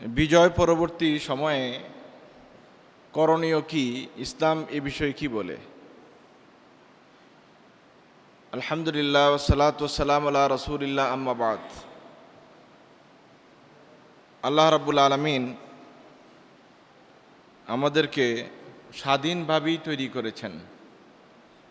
বিজয় পরবর্তী সময়ে করণীয় কি? ইসলাম এ বিষয়ে কি বলে? আলহামদুলিল্লাহ সালাত সালাম আল্লাহ রসুলিল্লাহ আম্মাবাদ আল্লাহ রাবুল আলমিন আমাদেরকে স্বাধীনভাবেই তৈরি করেছেন।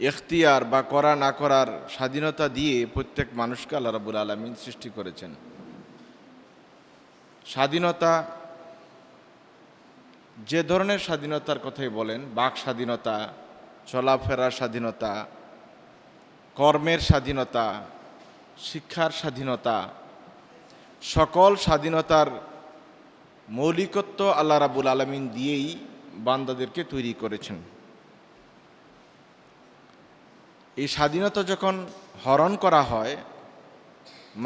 এখতিয়ার বা করা না করার স্বাধীনতা দিয়ে প্রত্যেক মানুষকে আল্লাহ রাবুল আলমিন সৃষ্টি করেছেন। স্বাধীনতা, যে ধরনের স্বাধীনতার কথাই বলেন, বাক স্বাধীনতা, চলাফেরার স্বাধীনতা, কর্মের স্বাধীনতা, শিক্ষার স্বাধীনতা, সকল স্বাধীনতার মৌলিকত্ব আল্লাহ রাবুল আলমিন দিয়েই বান্দাদেরকে তৈরি করেছেন। এই স্বাধীনতা যখন হরণ করা হয়,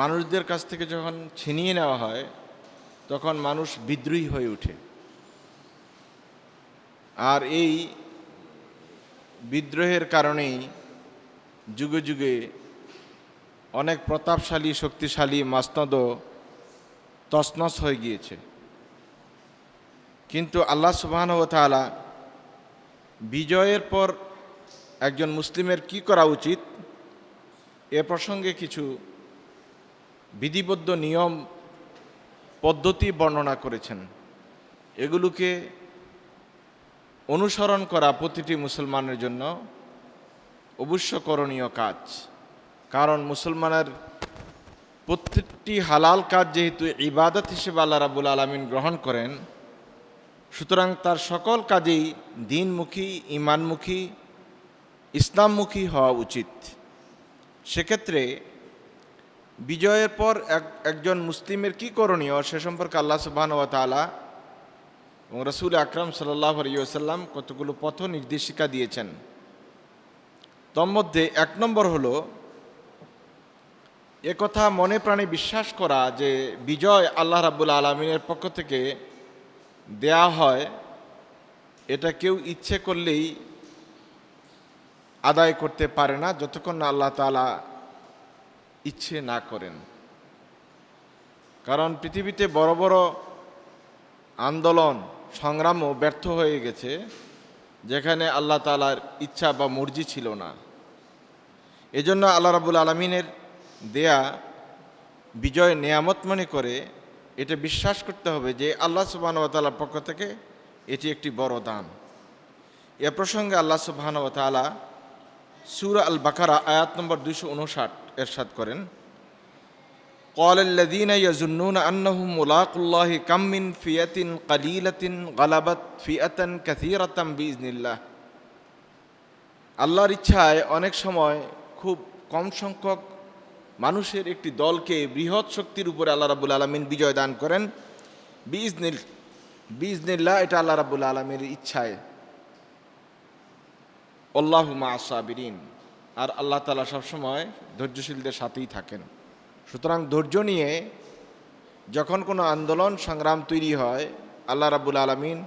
মানুষদের কাছ থেকে যখন ছিনিয়ে নেওয়া হয় তখন মানুষ বিদ্রোহী হয়ে ওঠে। আর এই বিদ্রোহের কারণেই যুগে যুগে অনেক প্রতাপশালী, শক্তিশালী মাসনদ তসনস হয়ে গিয়েছে। কিন্তু আল্লাহ সুবাহন ও তালা বিজয়ের পর একজন মুসলিমের কি করা উচিত? এ প্রসঙ্গে কিছু বিধিবদ্ধ নিয়ম পদ্ধতি বর্ণনা করেছেন। এগুলোকে অনুসরণ করা প্রতিটি মুসলমানের জন্য অবশ্য করণীয় কাজ। কারণ মুসলমানের প্রত্যেকটি হালাল কাজ যেহেতু ইবাদত হিসেবে আল্লাহ রাবুল আলমিন গ্রহণ করেন, সুতরাং তার সকল কাজেই দিনমুখী ইমানমুখী ইসলামমুখী হওয়া উচিত। সেক্ষেত্রে বিজয়ের পর এক, একজন মুসলিমের কি করণীয় সে সম্পর্কে আল্লাহ সুবাহন ও তালা এবং রসুল আকরম সাল্লাহ আলিয়াল্লাম কতগুলো পথ নির্দেশিকা দিয়েছেন। তন্মধ্যে এক নম্বর হলো একথা মনে প্রাণে বিশ্বাস করা যে বিজয় আল্লাহ রাবুল আলমিনের পক্ষ থেকে দেয়া হয়, এটা কেউ ইচ্ছে করলেই আদায় করতে পারে না, যতক্ষণ না আল্লাহ তালা ইচ্ছে না করেন। কারণ পৃথিবীতে বড় বড় আন্দোলন, সংগ্রামও ব্যর্থ হয়ে গেছে, যেখানে আল্লাহ তালার ইচ্ছা বা মর্জি ছিল না। এজন্য আল্লাহ রাবুল আলমিনের দেয়া বিজয় নেয়ামত মনে করে এটা বিশ্বাস করতে হবে যে আল্লাহ সুবাহানতালার পক্ষ থেকে এটি একটি বড় দান। এ প্রসঙ্গে আল্লাহ সুবাহানতালা সুর আল বাকারা আয়াত নম্বর দুইশো উনষাট এরশাদ করেন। কলাল্লাদিন ইয়াজুন্নুন আন্নাহুম মুলাকুল্লাহি কাম্মিন ফিয়াতিন কালিলাতিন গালাবাত ফিয়াতান কাসিরাতাম বিজনিল্লাহ আল্লাহর ইচ্ছায় অনেক সময় খুব কম সংখ্যক মানুষের একটি দলকে বৃহৎ শক্তির উপরে আল্লাহ রাবুল আলমিন বিজয় দান করেন। বিজনিল বিজনিল্লাহ এটা আল্লাহ রাবুল আলমীর ইচ্ছায়। আল্লাহ মা আসাবিরিন আর আল্লাহ তালা সবসময় ধৈর্যশীলদের সাথেই থাকেন। সুতরাং ধৈর্য নিয়ে যখন কোনো আন্দোলন, সংগ্রাম তৈরি হয়, আল্লাহ রাবুল আলমিন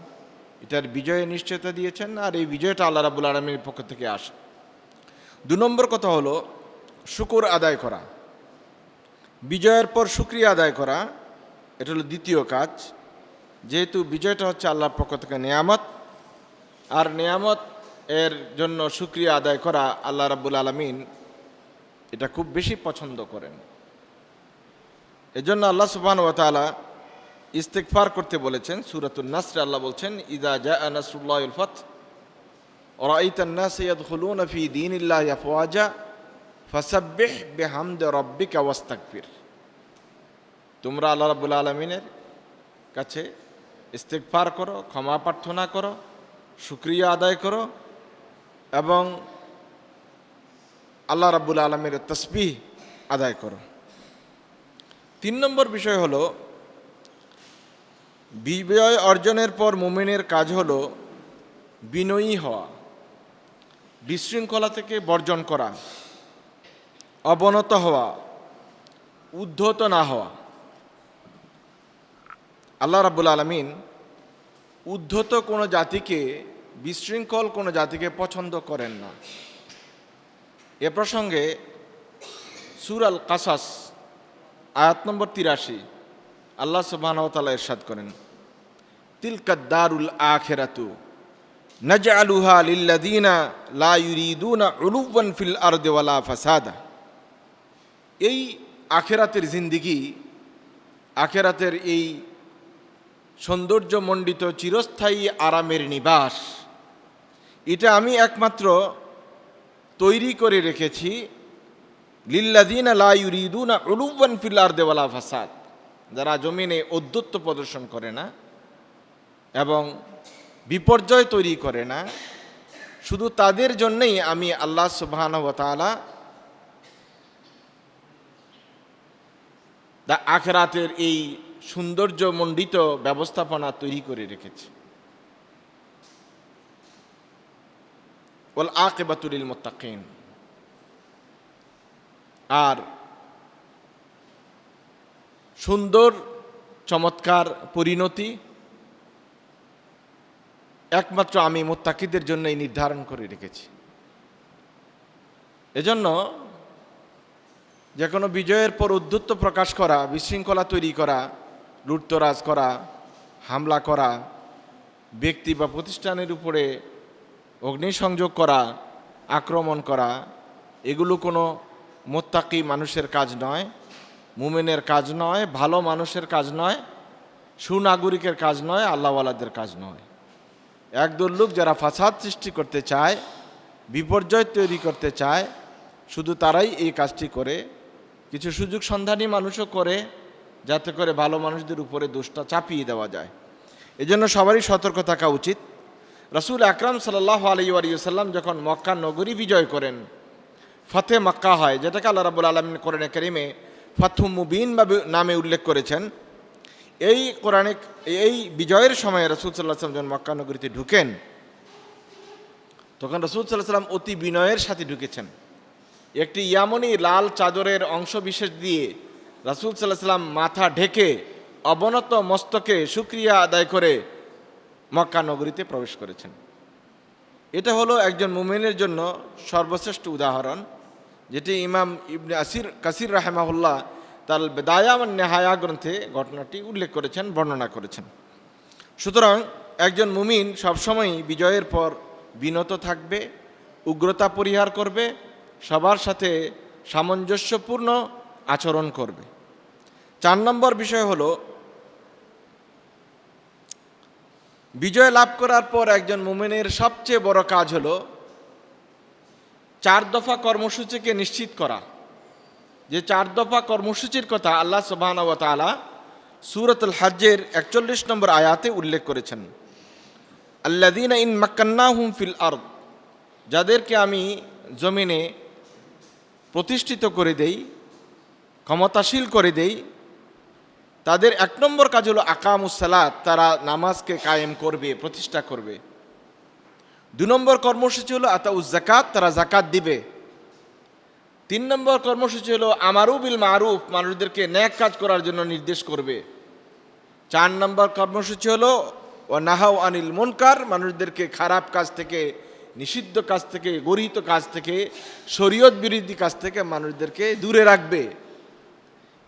এটার বিজয়ে নিশ্চয়তা দিয়েছেন আর এই বিজয়টা আল্লাহ রাবুল আলমীর পক্ষ থেকে আসে। দু নম্বর কথা হলো শুকুর আদায় করা। বিজয়ের পর শুক্রিয়া আদায় করা, এটা হলো দ্বিতীয় কাজ। যেহেতু বিজয়টা হচ্ছে আল্লাহর পক্ষ থেকে নেয়ামত, আর নেয়ামত এর জন্য শুক্রিয়া আদায় করা আল্লাহ রাবুল আলমিন এটা খুব বেশি পছন্দ করেন। এজন্য আল্লাহ সুবহান ওয়া তাআলা ইস্তেকফার করতে বলেছেন, সূরাতুন নাসরে আল্লাহ বলছেন ইদা জাআ নাসরুল্লাহিল ফাত রাআইতান নাস ইয়াদখুলুনা ফি দীনিল্লাহি আফওয়াজা, ফাসাব্বিহ বিহামদি রাব্বিকা ওয়াস্তাগফির। তোমরা আল্লাহ রাব্বুল আলামিনের কাছে ইস্তেকফার করো, ক্ষমা প্রার্থনা করো, শুক্রিয়া আদায় করো এবং আল্লাহ রাব্বুল আলমীর তসবিহ আদায় করো। তিন নম্বর বিষয় হলো, বিজয় অর্জনের পর মোমেনের কাজ হলো বিনয়ী হওয়া, বিশৃঙ্খলা থেকে বর্জন করা, অবনত হওয়া, উদ্ধত না হওয়া। আল্লাহ রাবুল আলমিন উদ্ধত কোনো জাতিকে বিশৃঙ্খল কোনো জাতিকে পছন্দ করেন না। এ প্রসঙ্গে সুরাল কাসাস আয়াত নম্বর তিরাশি, আল্লাহ সুবাহতালা এরশাদ করেন তিলকাদ্দারুল আখেরাতু নাজআলুহা লিল্লাযীনা লা ইউরিদুনা ফিল আরদি ওয়ালা ফাসাদা। এই আখেরাতের জিন্দিগি, আখেরাতের এই সৌন্দর্যমণ্ডিত চিরস্থায়ী আরামের নিবাস এটা আমি একমাত্র তৈরি করে রেখেছি। লিল্লাদিন লাইউরিদুনা উলুবান ফিল্লার দেওয়ালা ফাসাদ। যারা জমিনে অদ্যত্ব প্রদর্শন করে না এবং বিপর্যয় তৈরি করে না, শুধু তাদের জন্যেই আমি আল্লাহ সুবহান তাআলা দা আখরাতের এই সৌন্দর্যমণ্ডিত ব্যবস্থাপনা তৈরি করে রেখেছি। ওল আকেবাতুলিল মোত্তাকিন। আর সুন্দর, চমৎকার পরিণতি একমাত্র আমি মোত্তাকিদের জন্যই নির্ধারণ করে রেখেছি। এজন্য যে কোনো বিজয়ের পর উদ্ধত্ত প্রকাশ করা, বিশৃঙ্খলা তৈরি করা, লুটতরাজ করা, হামলা করা, ব্যক্তি বা প্রতিষ্ঠানের উপরে অগ্নিসংযোগ করা, আক্রমণ করা, এগুলো কোনো মোত্তাকি মানুষের কাজ নয়, মুমেনের কাজ নয়, ভালো মানুষের কাজ নয়, সুনাগরিকের কাজ নয়, আল্লাহওয়ালাদের কাজ নয়। একদল লোক যারা ফাসাদ সৃষ্টি করতে চায়, বিপর্যয় তৈরি করতে চায়, শুধু তারাই এই কাজটি করে। কিছু সুযোগ সন্ধানী মানুষও করে, যাতে করে ভালো মানুষদের উপরে দোষটা চাপিয়ে দেওয়া যায়। এজন্য সবারই সতর্ক থাকা উচিত। রসুল আকরাম সাল্লাহ আলাইসাল্লাম যখন মক্কা নগরী বিজয় করেন, ফতে মক্কা হয়, যেটাকে আল্লাহ রাবুল আলমিন কোরআনে করিমে ফাথু মুবিন নামে উল্লেখ করেছেন। এই কোরআনে, এই বিজয়ের সময় রসুল সাল্লাহ সাল্লাম যখন মক্কা নগরীতে ঢুকেন, তখন রসুল সাল্লাহ সাল্লাম অতি বিনয়ের সাথে ঢুকেছেন। একটি ইয়ামনি লাল চাদরের অংশ বিশেষ দিয়ে রাসুল সাল্লাহ সাল্লাম মাথা ঢেকে অবনত মস্তকে সুক্রিয়া আদায় করে মক্কা নগরীতে প্রবেশ করেছেন। এটা হলো একজন মুমিনের জন্য সর্বশ্রেষ্ঠ উদাহরণ, যেটি ইমাম ইবনে আসির, কাসির রাহেমাহুল্লাহ তার বেদায়া নেহায়া গ্রন্থে ঘটনাটি উল্লেখ করেছেন, বর্ণনা করেছেন। সুতরাং একজন মুমিন সবসময়ই বিজয়ের পর বিনত থাকবে, উগ্রতা পরিহার করবে, সবার সাথে সামঞ্জস্যপূর্ণ আচরণ করবে। চার নম্বর বিষয় হলো বিজয় লাভ করার পর একজন মুমিনের সবচেয়ে বড় কাজ হলো চার দফা কর্মসূচিকে নিশ্চিত করা। যে চার দফা কর্মসূচির কথা আল্লাহ সুবাহ তালা সুরতুল হাজ্জের একচল্লিশ নম্বর আয়াতে উল্লেখ করেছেন। আল্লাদিন ইন মাক্কান্না হুম ফিল আর্দ, যাদেরকে আমি জমিনে প্রতিষ্ঠিত করে দেই, ক্ষমতাশীল করে দেই তাদের এক নম্বর কাজ হলো আকামুসালাত তারা নামাজকে কায়েম করবে, প্রতিষ্ঠা করবে। দু নম্বর কর্মসূচি হলো আতাউজ জাকাত তারা জাকাত দিবে। তিন নম্বর কর্মসূচি হলো আমারু বিল মারুফ, মানুষদেরকে ন্যাক কাজ করার জন্য নির্দেশ করবে। চার নম্বর কর্মসূচি হলো ও নাহাও আনিল মনকার, মানুষদেরকে খারাপ কাজ থেকে, নিষিদ্ধ কাজ থেকে, গরিহিত কাজ থেকে, শরীয়ত বিরোধী কাজ থেকে মানুষদেরকে দূরে রাখবে।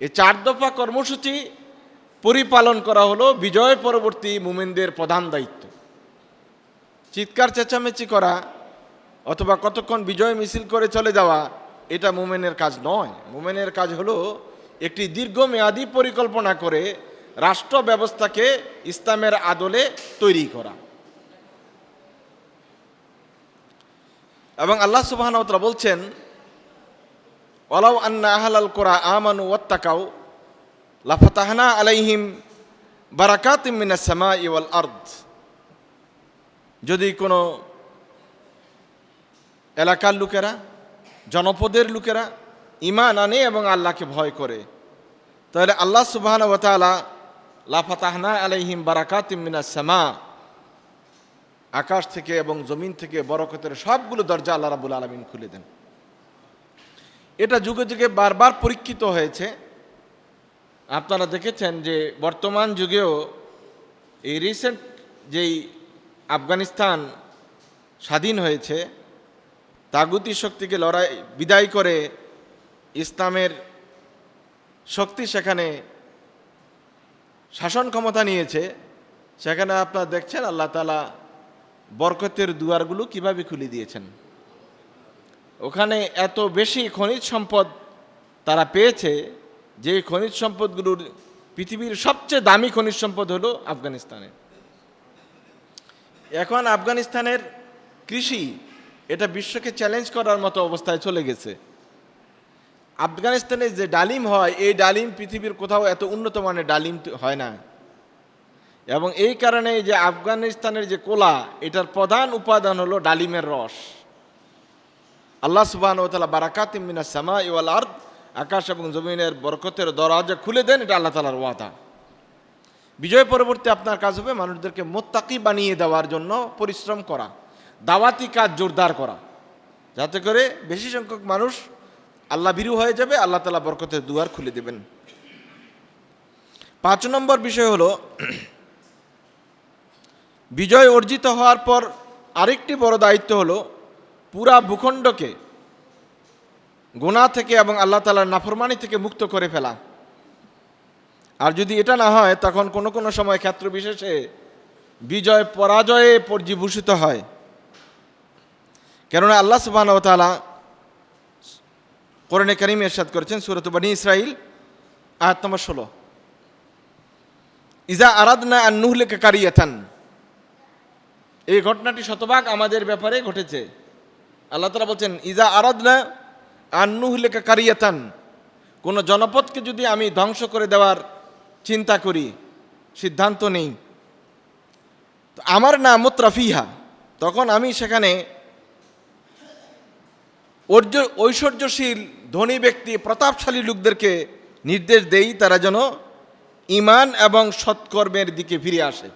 এ চার দফা কর্মসূচি পরিপালন করা হলো বিজয় পরবর্তী মুমেনদের প্রধান দায়িত্ব। চিৎকার, চেঁচামেচি করা অথবা কতক্ষণ বিজয় মিছিল করে চলে যাওয়া, এটা মুমেনের কাজ নয়। মুমেনের কাজ হলো একটি দীর্ঘমেয়াদী পরিকল্পনা করে রাষ্ট্র ব্যবস্থাকে ইসলামের আদলে তৈরি করা। এবং আল্লাহ সুবাহ বলছেন ওলাউ আন্না আহলাল কোরআ আমানু ওয়াত্তাকাউ। লাফাতাহনা আলাইহিম বারাকাত মিনাস সামা ইওয়াল আর্দ। যদি কোনো এলাকার লোকেরা, জনপদের লোকেরা ইমান আনে এবং আল্লাহকে ভয় করে, তাহলে আল্লাহ সুবাহান ওতালা লাফাতাহনা আলাইহিম বারাকাত মিনাস সামা, আকাশ থেকে এবং জমিন থেকে বরকতের সবগুলো দরজা আল্লাহ রাবুল আলমিন খুলে দেন। এটা যুগে যুগে বারবার পরীক্ষিত হয়েছে। আপনারা দেখেছেন যে বর্তমান যুগেও এই রিসেন্ট যেই আফগানিস্তান স্বাধীন হয়েছে, তাগুতি শক্তিকে লড়াই, বিদায় করে ইসলামের শক্তি সেখানে শাসন ক্ষমতা নিয়েছে, সেখানে আপনারা দেখছেন আল্লাহ তালা বরকতের দুয়ারগুলো কীভাবে খুলে দিয়েছেন। ওখানে এত বেশি খনিজ সম্পদ তারা পেয়েছে যে খনিজ সম্পদগুলোর পৃথিবীর সবচেয়ে দামি খনিজ সম্পদ হলো আফগানিস্তানে এখন আফগানিস্তানের কৃষি এটা বিশ্বকে চ্যালেঞ্জ করার মতো অবস্থায় চলে গেছে। আফগানিস্তানে যে ডালিম হয়, এই ডালিম পৃথিবীর কোথাও এত উন্নত মানের ডালিম হয় না। এবং এই কারণে যে আফগানিস্তানের যে কোলা, এটার প্রধান উপাদান হলো ডালিমের রস। আল্লাহ সুবাহ বারাকাত মিনা সামা ইওয়াল আর্দ আকাশ এবং জমিনের বরকতের দরজা খুলে দেন, এটা আল্লাহ তালার ওয়াদা। বিজয় পরবর্তী আপনার কাজ হবে মানুষদেরকে মোত্তাকি বানিয়ে দেওয়ার জন্য পরিশ্রম করা, দাওয়াতি কাজ জোরদার করা। যাতে করে বেশি সংখ্যক মানুষ আল্লাহ বিরু হয়ে যাবে, আল্লাহ তালা বরকতের দুয়ার খুলে দেবেন। পাঁচ নম্বর বিষয় হলো, বিজয় অর্জিত হওয়ার পর আরেকটি বড় দায়িত্ব হলো পুরা ভূখণ্ডকে গোনা থেকে এবং আল্লাহ তালার নাফরমানি থেকে মুক্ত করে ফেলা। আর যদি এটা না হয়, তখন কোনো কোনো সময় ক্ষেত্র বিশেষে বিজয় পরাজয়ে পর্যীভূষিত হয়। কেননা আল্লাহ সুবাহ তালা কোরআনে করিম এরশাদ করেছেন সুরত বানী ইসরাইল আয়াত নম্বর ষোলো। ইজা আরাধনা আর নুহলেকে কারিয়াথান এই ঘটনাটি শতভাগ আমাদের ব্যাপারে ঘটেছে। আল্লাহ তালা বলছেন, ইজা আরাধনা আর নুহলেকে কারিয়াতান। কোনো জনপদকে যদি আমি ধ্বংস করে দেওয়ার চিন্তা করি, সিদ্ধান্ত নেই। আমার নাম মুত্রাফিহা। তখন আমি সেখানে ঐশ্বর্যশীল, ধনী ব্যক্তি, প্রতাপশালী লোকদেরকে নির্দেশ দেই, তারা যেন ইমান এবং সৎকর্মের দিকে ফিরে আসে।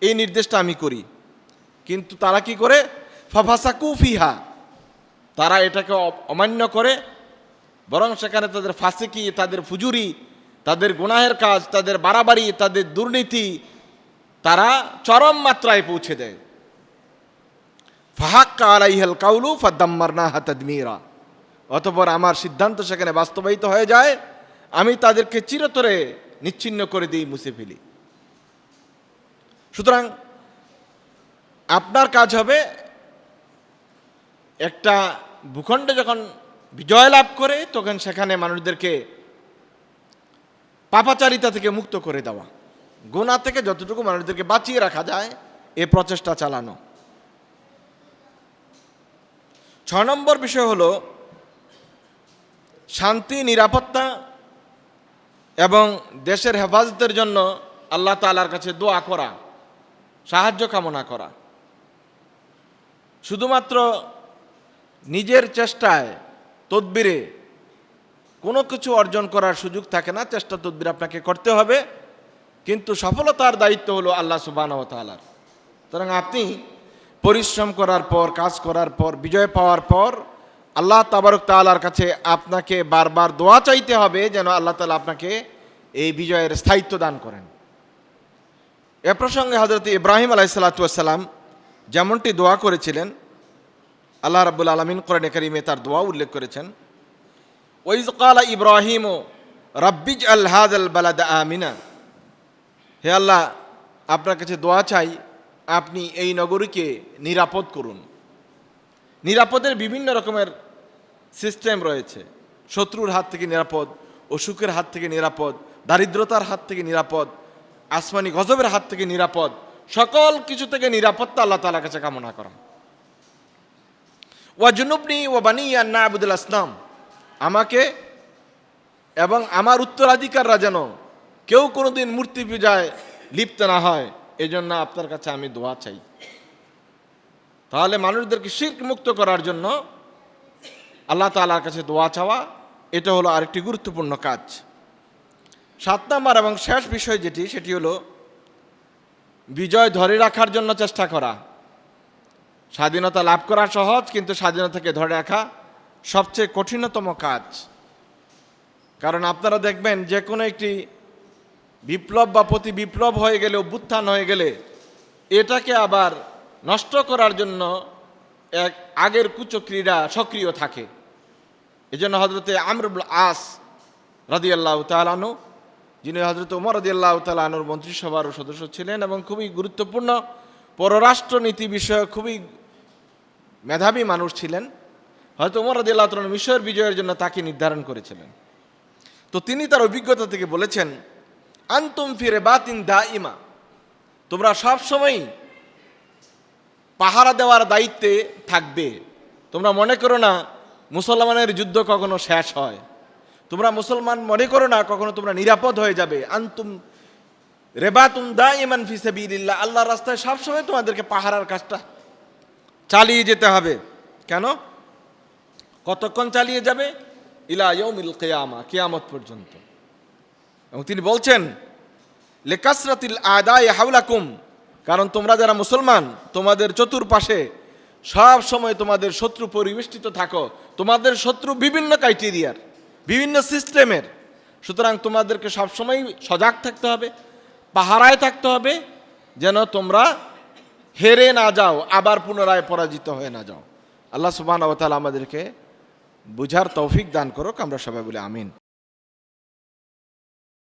এই নির্দেশটা আমি করি। কিন্তু তারা কি করে? ফাফাসাকু ফিহা। তারা এটাকে অমান্য করে, বরং সেখানে তাদের ফাঁসিকি, তাদের ফুজুরি, তাদের গুনাহের কাজ, তাদের বাড়াবাড়ি, তাদের দুর্নীতি, তারা চরম মাত্রায় পৌঁছে দেয়। ফাহাক্কা আলাইহাল কাউলু ফাদ্দাম্মারনা হাতাদমিরা অতপর আমার সিদ্ধান্ত সেখানে বাস্তবায়িত হয়ে যায়, আমি তাদেরকে চিরতরে নিচ্ছিন্ন করে দিই মুছে ফেলি সুতরাং আপনার কাজ হবে একটা ভূখণ্ডে যখন বিজয় লাভ করে, তখন সেখানে মানুষদেরকে পাপাচারিতা থেকে মুক্ত করে দেওয়া। গোনা থেকে যতটুকু মানুষদেরকে বাঁচিয়ে রাখা যায়, এ প্রচেষ্টা চালানো। ছ নম্বর বিষয় হল শান্তি, নিরাপত্তা এবং দেশের হেফাজতের জন্য আল্লাহ তালার কাছে দোয়া করা, সাহায্য কামনা করা। শুধুমাত্র নিজের চেষ্টায় তদবিরে কোনো কিছু অর্জন করার সুযোগ থাকে না, চেষ্টা তদবির আপনাকে করতে হবে। কিন্তু সফলতার দায়িত্ব হলো আল্লাহ সুবান ও তালার সুতরাং আপনি পরিশ্রম করার পর, কাজ করার পর, বিজয় পাওয়ার পর আল্লাহ তাবারক তালার কাছে আপনাকে বারবার দোয়া চাইতে হবে যেন আল্লাহ তালা আপনাকে এই বিজয়ের স্থায়িত্ব দান করেন। এ প্রসঙ্গে হজরত ইব্রাহিম আলাইসাল্লাতুয়াসাল্লাম যেমনটি দোয়া করেছিলেন আল্লাহ রাবুল আলমিন কোরআনে করিমে তার দোয়া উল্লেখ করেছেন। ওইজ কালা ইব্রাহিম, রব্বিজ আল হাজ আল বালাদ আমিনা। হে আল্লাহ, আপনার কাছে দোয়া চাই, আপনি এই নগরীকে নিরাপদ করুন। নিরাপদের বিভিন্ন রকমের সিস্টেম রয়েছে। শত্রুর হাত থেকে নিরাপদ, অসুখের হাত থেকে নিরাপদ, দারিদ্রতার হাত থেকে নিরাপদ, আসমানি গজবের হাত থেকে নিরাপদ, সকল কিছু থেকে নিরাপত্তা আল্লাহ তালার কাছে কামনা করা। ওয়া জুনুবনি ও বানি না আবুদুল আসলাম আমাকে এবং আমার উত্তরাধিকাররা যেন কেউ কোনোদিন মূর্তি পূজায় লিপ্ত না হয়, এজন্য আপনার কাছে আমি দোয়া চাই। তাহলে মানুষদেরকে শির্ক মুক্ত করার জন্য আল্লাহ তালার কাছে দোয়া চাওয়া, এটা হলো আরেকটি গুরুত্বপূর্ণ কাজ। সাত নম্বর এবং শেষ বিষয় যেটি, সেটি হলো বিজয় ধরে রাখার জন্য চেষ্টা করা। স্বাধীনতা লাভ করা সহজ, কিন্তু স্বাধীনতাকে ধরে রাখা সবচেয়ে কঠিনতম কাজ। কারণ আপনারা দেখবেন যে কোনো একটি বিপ্লব বা প্রতি বিপ্লব হয়ে গেলে, অভ্যুত্থান হয়ে গেলে, এটাকে আবার নষ্ট করার জন্য এক আগের কুচক্রীরা সক্রিয় থাকে। এই জন্য হজরতে আমরুল আস রাদিয়াল্লাহ তালানু যিনি হজরত উমর রদিয়াল্লাহ তালা আনুর মন্ত্রিসভার সদস্য ছিলেন এবং খুবই গুরুত্বপূর্ণ পররাষ্ট্রনীতি বিষয়ে খুবই মেধাবী মানুষ ছিলেন। হয়তো উমর রদিয়াল্লাহ তালা মিশর বিজয়ের জন্য তাকে নির্ধারণ করেছিলেন। তো তিনি তার অভিজ্ঞতা থেকে বলেছেন, আন্তুম ফিরে বাতিন দা ইমা তোমরা সবসময়ই পাহারা দেওয়ার দায়িত্বে থাকবে। তোমরা মনে করো না, মুসলমানের যুদ্ধ কখনো শেষ হয়। তোমরা মুসলমান মনে করো না, কখনো তোমরা নিরাপদ হয়ে যাবে। আন্তুম রেবাতুম দা ইমান ফিসাবিল্লাহ আল্লাহর রাস্তায় সবসময় তোমাদেরকে পাহারার কাজটা চালিয়ে যেতে হবে। কেন? কতক্ষণ চালিয়ে যাবে? ইলা ইয়ৌমিল কেয়ামা, কেয়ামত পর্যন্ত। এবং তিনি বলছেন, লেকাসরাতিল আদায় হাউলাকুম কারণ তোমরা যারা মুসলমান, তোমাদের চতুর্পাশে সব সময় তোমাদের শত্রু পরিবেষ্টিত থাকো। তোমাদের শত্রু বিভিন্ন ক্রাইটেরিয়ার বিভিন্ন সিস্টেমের সুতরাং তোমাদেরকে সবসময় সজাগ থাকতে হবে। পাহারায় থাকতে হবে, যেন তোমরা হেরে না যাও, আবার পুনরায় পরাজিত হয়ে না যাও। আল্লাহ সুবাহ আমাদেরকে বুঝার তৌফিক দান করুক, আমরা সবাই বলে আমিন।